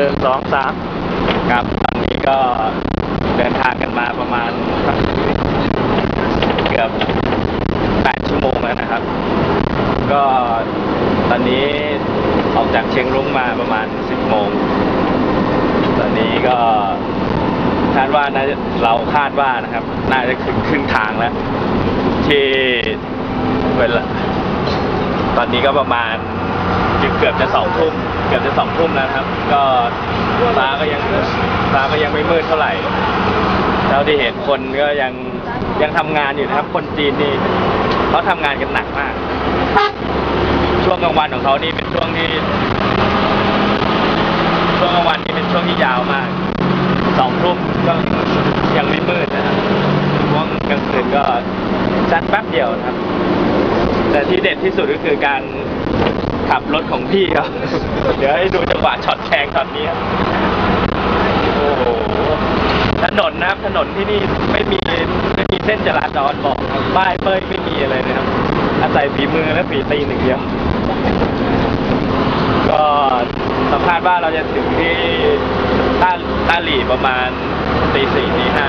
นึ่งสองสามครับตอนนี้ก็เดินทางกันมาประมาณเกือบแปดชั่วโมงแล้วนะครับ ก็ตอนนี้ออกจากเชียงรุ้งมาประมาณสิบโมง ตอนนี้ก็คาดว่าน่าจะเราคาดว่านะครับ น่าจะถึงครึ่งทางแล้ว ที่เวลาตอนนี้ก็ประมาณ เกือบจะสองทุ่มเกือบจะสองทุ่มแล้วนะครับ ก็ฟ้าก็ยังฟ้าก็ยังไม่มืดเท่าไหร่เท่าที่เห็นคนก็ยังยังทำงานอยู่นะครับ คนจีนนี่เขาทำงานกันหนักมาก ช่วงกลางวันของเขานี่เป็นช่วงที่ ช่วงกลางวันนี่เป็นช่วงที่ยาวมากสองทุ่มก็ยังไม่มืดนะครับช่วงกลางคืนก็สั้นแป๊บเดียวนะครับ แต่ที่เด็ดที่สุดก็คือการ ขับรถของพี่ครับ เดี๋ยวให้ดูจังหวะช็อตแข่งช็อตนี้ครับโอ้โหถนนนะครับถนนที่นี่ไม่มีไม่มีเส้นจราจรบอกครับป้ายเป้ยไม่มีอะไรนะครับ อาศัยฝีมือและฝีตีนหนึ่างเดียว ก็สัมภาษณ์ว่าเราจะถึงที่ท่าท่าหลีประมาณตีสี่ตีห้า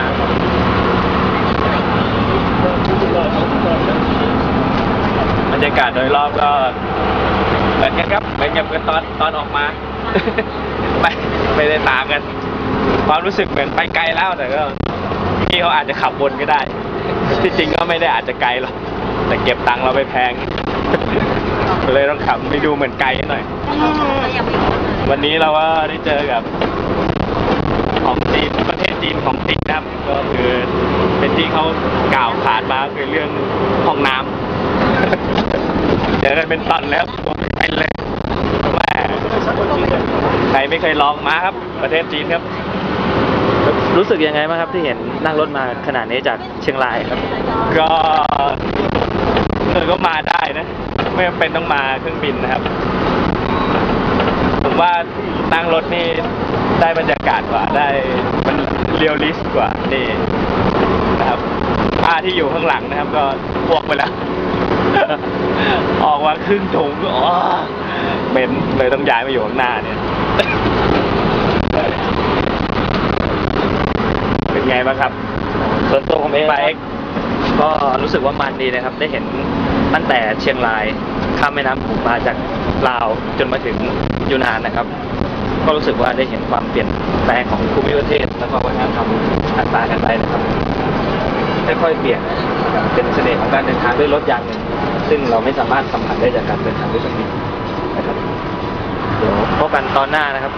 บรรยากาศโดยรอบก็ เหมือนกันครับเหมือนกับตอนตอนออกมา ไม่ไม่ได้ต่างกัน ความรู้สึกเหมือนไปไกลแล้วแต่ก็พี่เขาอาจจะขับวนก็ได้ ที่จริงก็ไม่ได้อาจจะไกลหรอกแต่เก็บตังค์เราไปแพง เลยต้องขับไปดูเหมือนไกลหน่อย วันนี้เราก็ได้เจอกับของจีนประเทศจีนของจีนนะครับก็คือเป็นที่เขากล่าวขานมาคือเรื่องห้องน้ำเจ อกันเป็นตอนแล้วผมไปเลยแม่ใครไม่เคยลองมาครับ ประเทศจีนครับ รู้สึกยังไงบ้างครับที่เห็นนั่งรถมาขนาดนี้จากเชียงรายครับ ก็เออก็มาได้นะ ไม่จำเป็นต้องมาเครื่องบินนะครับ ผมว่านั่งรถนี่ได้บรรยากาศกว่าได้มันเรียลลิสต์กว่านี่นะครับผ้าที่อยู่ข้างหลังนะครับ ก็พวกไปแล้ว ออกมาครึ่งถุงก็อ๋อเหม็นเลยต้องย้ายมาอยู่ข้างหน้าเนี่ย เป็นไงบ้างครับส่วนตัวผมเองไปเอ็กก็รู้สึกว่ามันดีนะครับ ได้เห็นตั้งแต่เชียงราย ข้ามแม่น้ำผูมาจากลาวจนมาถึงยูนานนะครับ ก็รู้สึกว่าได้เห็นความเปลี่ยนแปลงของภูมิประเทศ และก็วัฒนธรรมต่างๆกันไปนะครับ ค่อยๆเปลี่ยนนะครับเป็นเสน่ห์ของการเดินทางด้วยรถอย่างหนึ่งซึ่งเราไม่สามารถสัมผัสได้จากการเดินทางด้วยเครื่องบินนะครับเดี๋ยวพบกันตอนหน้านะครับ